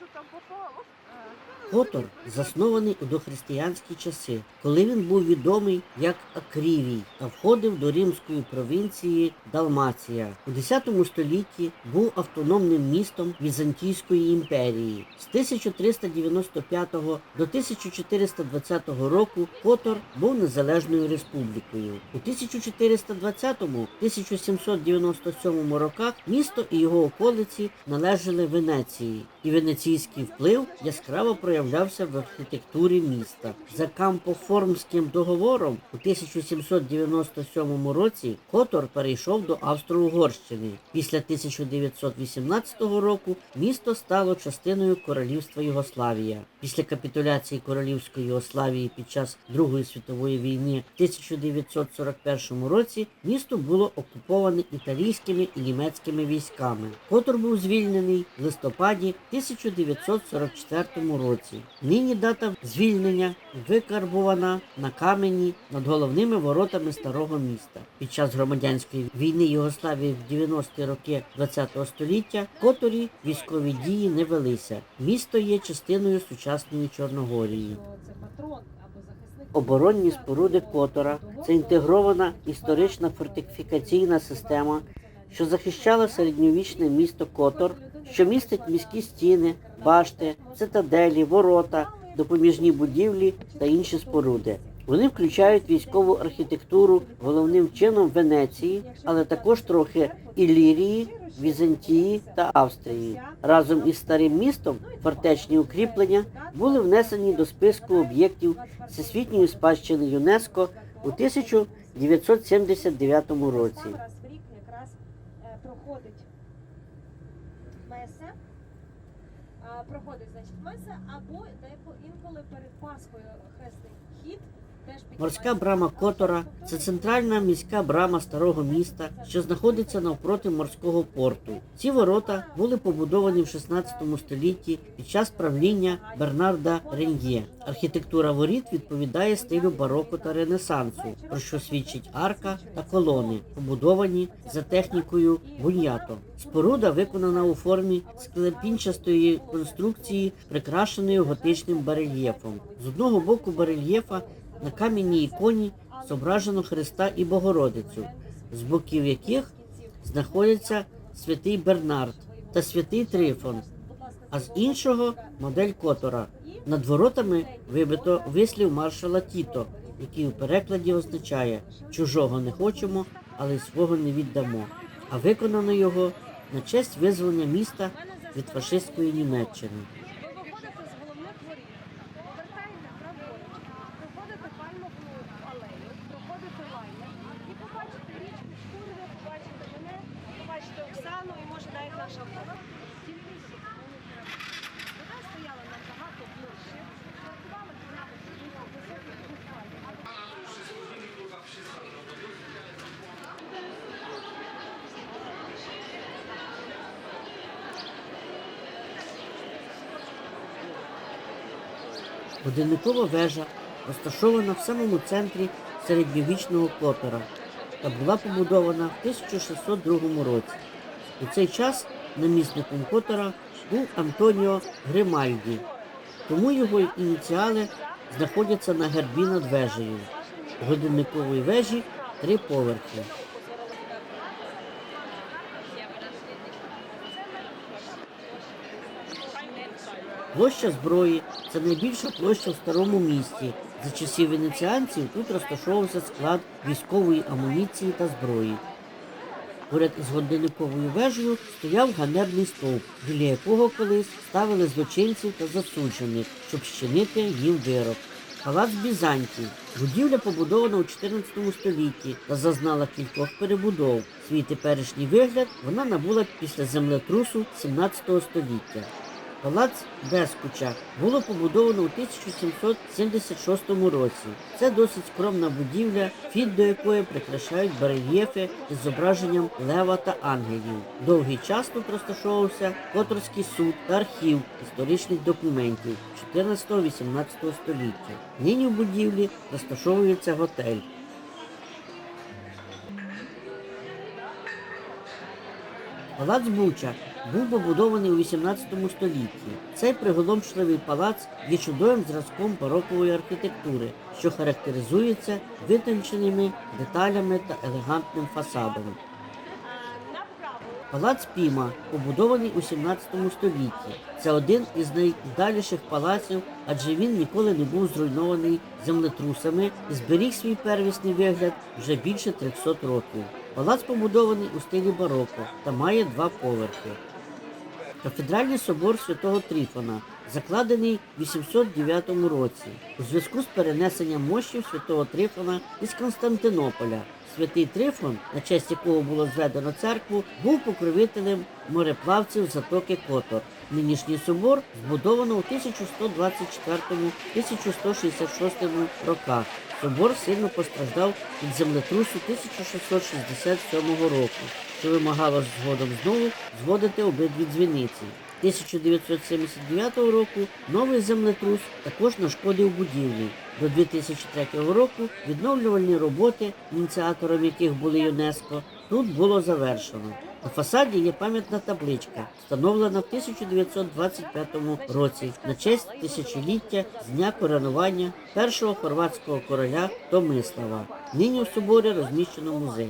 що там попало. Хотор заснований у дохристиянські часи, коли він був відомий як Акрівій та входив до римської провінції Далмація. У X столітті був автономним містом Візантійської імперії. З 1395 до 1420 року Хотор був незалежною республікою. У 1420-1797 роках місто і його околиці належали Венеції, і венеційський вплив яскраво проявлявся в архітектурі міста. За Кампоформським договором у 1797 році Котор перейшов до Австро-Угорщини. Після 1918 року місто стало частиною королівства Югославія. Після капітуляції королівської Югославії під час Другої світової війни в 1941 році місто було окуповане італійськими і німецькими військами. Котор був звільнений в листопаді 1944 році. Нині дата звільнення викарбувана на камені над головними воротами старого міста. Під час громадянської війни Югославії в 90-ті роки ХХ століття в Которі військові дії не велися. Місто є частиною сучасної Чорногорії. Оборонні споруди Котора це інтегрована історична фортифікаційна система, що захищала середньовічне місто Котор, що містить міські стіни, башти, цитаделі, ворота, допоміжні будівлі та інші споруди. Вони включають військову архітектуру головним чином Венеції, але також трохи Ілірії, Візантії та Австрії. Разом із старим містом фортечні укріплення були внесені до списку об'єктів Всесвітньої спадщини ЮНЕСКО у 1979 році. Там раз в рік якраз е, проходить меса. А, проходить, значить, меса, або деко інколи перед Пасхою піднімається. Морська брама Котора це центральна міська брама старого міста, що знаходиться навпроти морського порту. Ці ворота були побудовані в 16 столітті під час правління Бернарда Реньє. Архітектура воріт відповідає стилю бароко та ренесансу, про що свідчить арка та колони, побудовані за технікою буньято. Споруда виконана у формі склепінчастої конструкції, прикрашеної готичним барельєфом. З одного боку барельєфа на кам'яній іконі зображено Христа і Богородицю, з боків яких знаходяться святий Бернард та святий Трифон, а з іншого модель Котора. Над воротами вибито вислів маршала Тіто, який у перекладі означає чужого не хочемо, але й свого не віддамо. А виконано його на честь визволення міста від фашистської Німеччини. Може навіть. Тільки. Вона стояла набагато ближче, про нас високих. Годинникова вежа розташована в самому центрі середньовічного Котора та була побудована в 1602 році. У цей час намісником Котора був Антоніо Гримальді, тому його ініціали знаходяться на гербі над вежею. Годинникової вежі три поверхи. Площа зброї це найбільша площа в старому місті. За часів венеціанців тут розташовувався склад військової амуніції та зброї. Поряд із годинниковою вежею стояв ганебний стовп, біля якого колись ставили злочинців та засуджених, щоб щинити їм вирок. Палац Бізантій. Будівля побудована у 14 столітті та зазнала кількох перебудов. Свій теперішній вигляд вона набула після землетрусу 17 століття. Палац Бескуча було побудовано у 1776 році. Це досить скромна будівля, фід до якої прикрашають барельєфи із зображенням лева та ангелів. Довгий час тут розташовувався Которський суд та архів історичних документів 14-18 століття. Нині в будівлі розташовується готель. Палац Буча був побудований у 18 столітті. Цей приголомшливий палац є чудовим зразком барокової архітектури, що характеризується витонченими деталями та елегантним фасадом. Палац Піма побудований у 17 столітті. Це один із найдаліших палаців, адже він ніколи не був зруйнований землетрусами і зберіг свій первісний вигляд вже більше 300 років. Палац побудований у стилі бароко та має два поверхи. Кафедральний собор святого Тріфона закладений в 809 році у зв'язку з перенесенням мощів святого Трифона із Константинополя. Святий Трифон, на честь якого було зведено церкву, був покровителем мореплавців затоки Котор. Нинішній собор збудовано у 1124-1166 роках. Собор сильно постраждав від землетрусу 1667 року, що вимагало згодом знову зводити обидві дзвіниці. 1979 року новий землетрус також нашкодив будівлі. До 2003 року відновлювальні роботи, ініціатором яких були ЮНЕСКО, тут було завершено. На фасаді є пам'ятна табличка, встановлена в 1925 році на честь тисячоліття з дня коронування першого хорватського короля Томислава. Нині в соборі розміщено музей.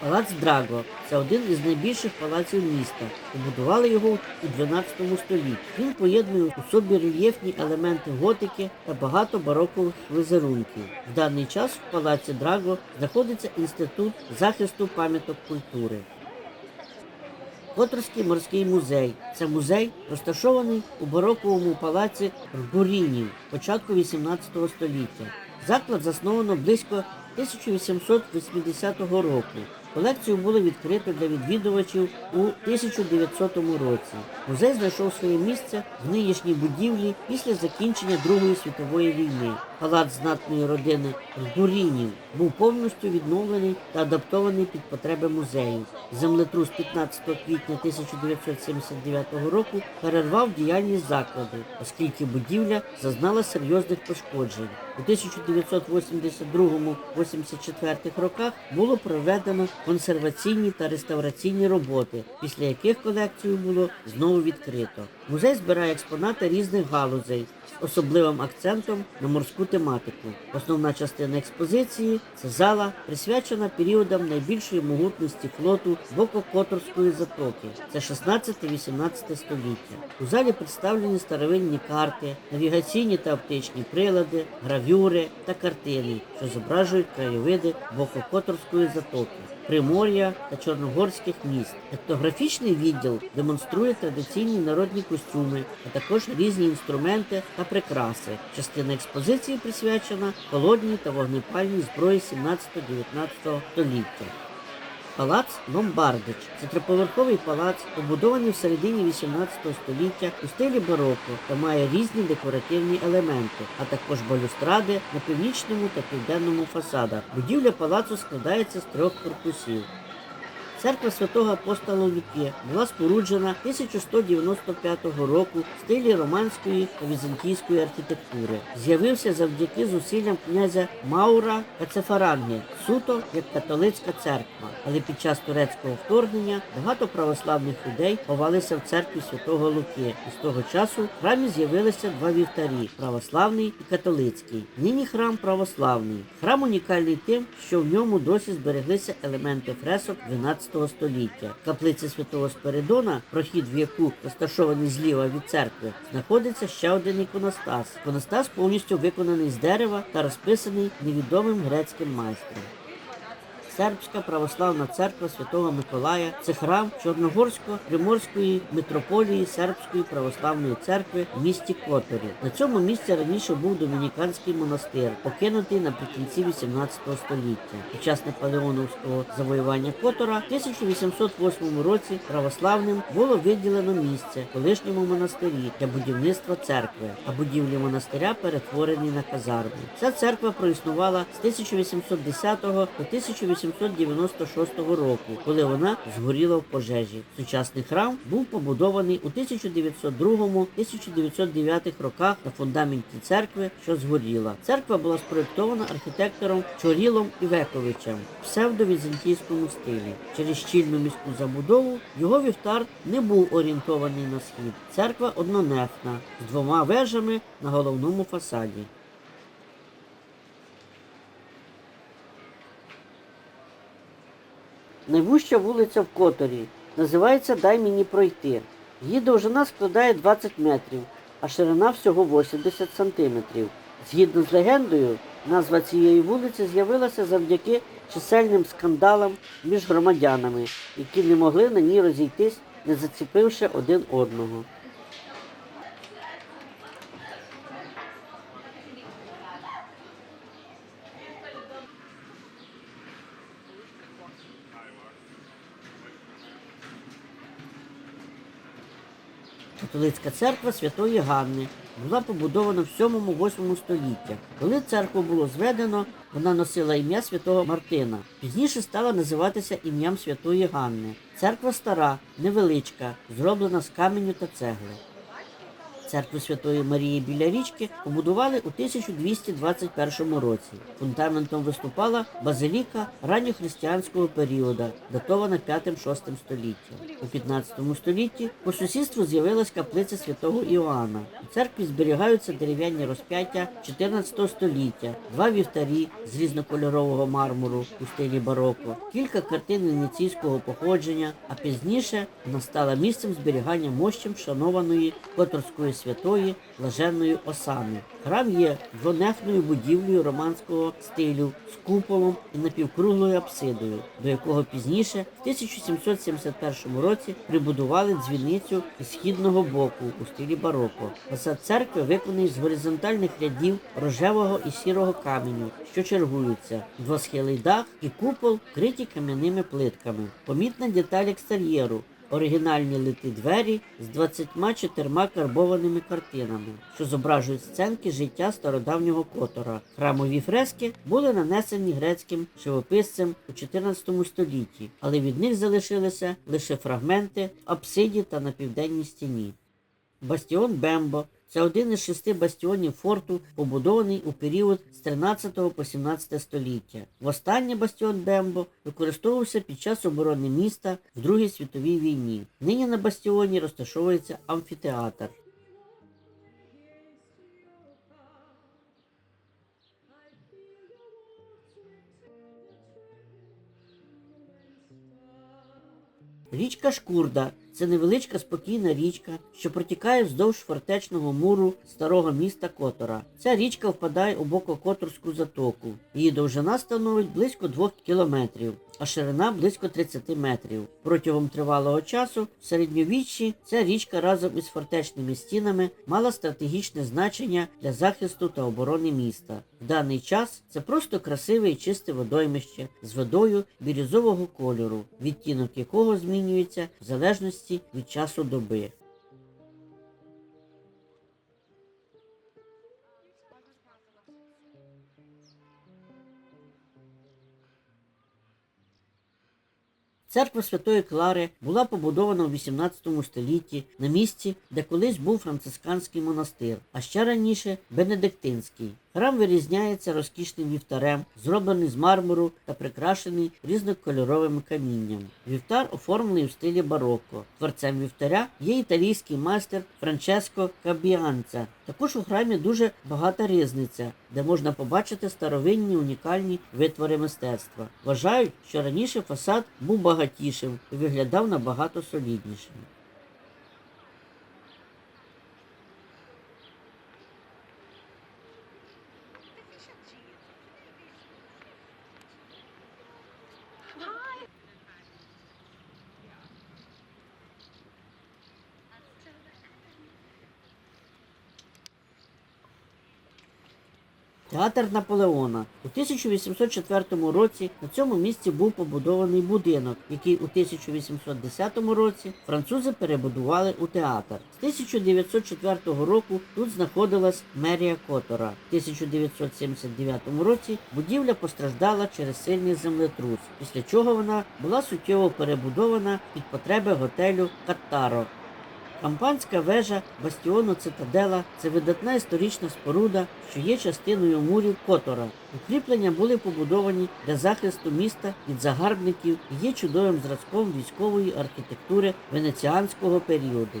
Палац Драго це один із найбільших палаців міста. Побудували його у 12 столітті. Він поєднує у собі рельєфні елементи готики та багато барокових візерунків. В даний час в палаці Драго знаходиться інститут захисту пам'яток культури. Которський морський музей. Це музей, розташований у бароковому палаці Ргурінів початку 18 століття. Заклад засновано близько 1880 року. Колекцію було відкрито для відвідувачів у 1900 році. Музей знайшов своє місце в нинішній будівлі після закінчення Другої світової війни. Палац знатної родини Ргурінів був повністю відновлений та адаптований під потреби музею. Землетрус 15 квітня 1979 року перервав діяльність закладу, оскільки будівля зазнала серйозних пошкоджень. У 1982-84 роках було проведено консерваційні та реставраційні роботи, після яких колекцію було знову відкрито. Музей збирає експонати різних галузей особливим акцентом на морську тематику. Основна частина експозиції це зала, присвячена періодам найбільшої могутності флоту Бококоторської затоки. Це 16-18 століття. У залі представлені старовинні карти, навігаційні та оптичні прилади, гравюри та картини, що зображують краєвиди Бококоторської затоки. Примор'я та чорногорських міст. Етнографічний відділ демонструє традиційні народні костюми, а також різні інструменти та прикраси. Частина експозиції присвячена холодній та вогнепальній зброї 17-19 століття. Палац Ломбардич це триповерховий палац, побудований в середині 18 століття у стилі бароко та має різні декоративні елементи, а також балюстради на північному та південному фасадах. Будівля палацу складається з трьох корпусів. Церква святого апостола Луки була споруджена 1195 року в стилі романської та візантійської архітектури. З'явився завдяки зусиллям князя Маура Кацефаранги, суто як католицька церква. Але під час турецького вторгнення багато православних людей ховалися в церкві святого Луки. І з того часу в храмі з'явилися два вівтарі православний і католицький. Нині храм православний. Храм унікальний тим, що в ньому досі збереглися елементи фресок 12 століття. Каплиця святого Спиридона, прохід в яку розташований зліва від церкви, знаходиться ще один іконостас. Іконостас повністю виконаний з дерева та розписаний невідомим грецьким майстром. Сербська православна церква Святого Миколая це храм Чорногорсько-Приморської митрополії Сербської православної церкви в місті Которі. На цьому місці раніше був домініканський монастир, покинутий наприкінці 18 століття. Під час наполеоновського завоювання Котора в 1808 році православним було виділено місце колишньому монастирі для будівництва церкви, а будівлі монастиря перетворені на казарми. Ця церква проіснувала з 1810 до 1800 1896 року, коли вона згоріла в пожежі. Сучасний храм був побудований у 1902-1909 роках на фундаменті церкви, що згоріла. Церква була спроєктована архітектором Чорілом Івековичем в псевдовізантійському стилі. Через щільну міську забудову його вівтар не був орієнтований на схід. Церква однонефна з двома вежами на головному фасаді. Найвужча вулиця в Которі називається Дай мені пройти. Її довжина складає 20 метрів, а ширина всього 80 сантиметрів. Згідно з легендою, назва цієї вулиці з'явилася завдяки чисельним скандалам між громадянами, які не могли на ній розійтись, не заціпивши один одного. Католицька церква Святої Ганни була побудована в 7-8 століттях. Коли церкву було зведено, вона носила ім'я святого Мартина. Пізніше стала називатися ім'ям Святої Ганни. Церква стара, невеличка, зроблена з каменю та цегли. Церкву Святої Марії біля річки побудували у 1221 році. Фундаментом виступала базиліка ранньохристиянського періоду, датована 5-6 століттям. У 15 столітті по сусідству з'явилась каплиця святого Іоанна. У церкві зберігаються дерев'яні розп'яття 14 століття, два вівтарі з різнокольорового мармуру у стилі бароко, кілька картин венеційського походження, а пізніше вона стала місцем зберігання мощем вшанованої Которської святої блаженної Осани. Храм є двонефною будівлею романського стилю з куполом і напівкруглою апсидою, до якого пізніше, в 1771 році, прибудували дзвіницю із східного боку у стилі бароко. Фасад церкви виконаний з горизонтальних рядів рожевого і сірого каменю, що чергуються, двосхилий дах і купол вкриті кам'яними плитками. Помітна деталь екстер'єру оригінальні лити двері з 24 карбованими картинами, що зображують сценки життя стародавнього котора. Храмові фрески були нанесені грецьким живописцем у 14 столітті, але від них залишилися лише фрагменти в апсиді та на південній стіні. Бастіон Бембо це один із шести бастіонів форту, побудований у період з 13 по 17 століття. Востаннє бастіон Бембо використовувався під час оборони міста в Другій світовій війні. Нині на бастіоні розташовується амфітеатр. Річка Шкурда це невеличка спокійна річка, що протікає вздовж фортечного муру старого міста Котора. Ця річка впадає у Бококоторську затоку. Її довжина становить близько 2 кілометрів, а ширина близько 30 метрів. Протягом тривалого часу в середньовіччі ця річка разом із фортечними стінами мала стратегічне значення для захисту та оборони міста. В даний час це просто красиве і чисте водоймище з водою бірюзового кольору, відтінок якого змінюється в залежності від часу доби. Церква Святої Клари була побудована у 18 столітті на місці, де колись був францисканський монастир, а ще раніше Бенедиктинський. Храм вирізняється розкішним вівтарем, зроблений з мармуру та прикрашений різнокольоровим камінням. Вівтар оформлений у стилі бароко. Творцем вівтаря є італійський майстер Франческо Кабіанца. Також у храмі дуже багата різниця, де можна побачити старовинні унікальні витвори мистецтва. Вважають, що раніше фасад був багатішим і виглядав набагато соліднішим. Театр Наполеона у 1804 році на цьому місці був побудований будинок, який у 1810 році французи перебудували у театр. З 1904 року тут знаходилась мерія Котора. В 1979 році будівля постраждала через сильний землетрус, після чого вона була суттєво перебудована під потреби готелю Каттаро. Кампанська вежа бастіону Цитадела це видатна історична споруда, що є частиною мурів Котора. Укріплення були побудовані для захисту міста від загарбників і є чудовим зразком військової архітектури венеціанського періоду.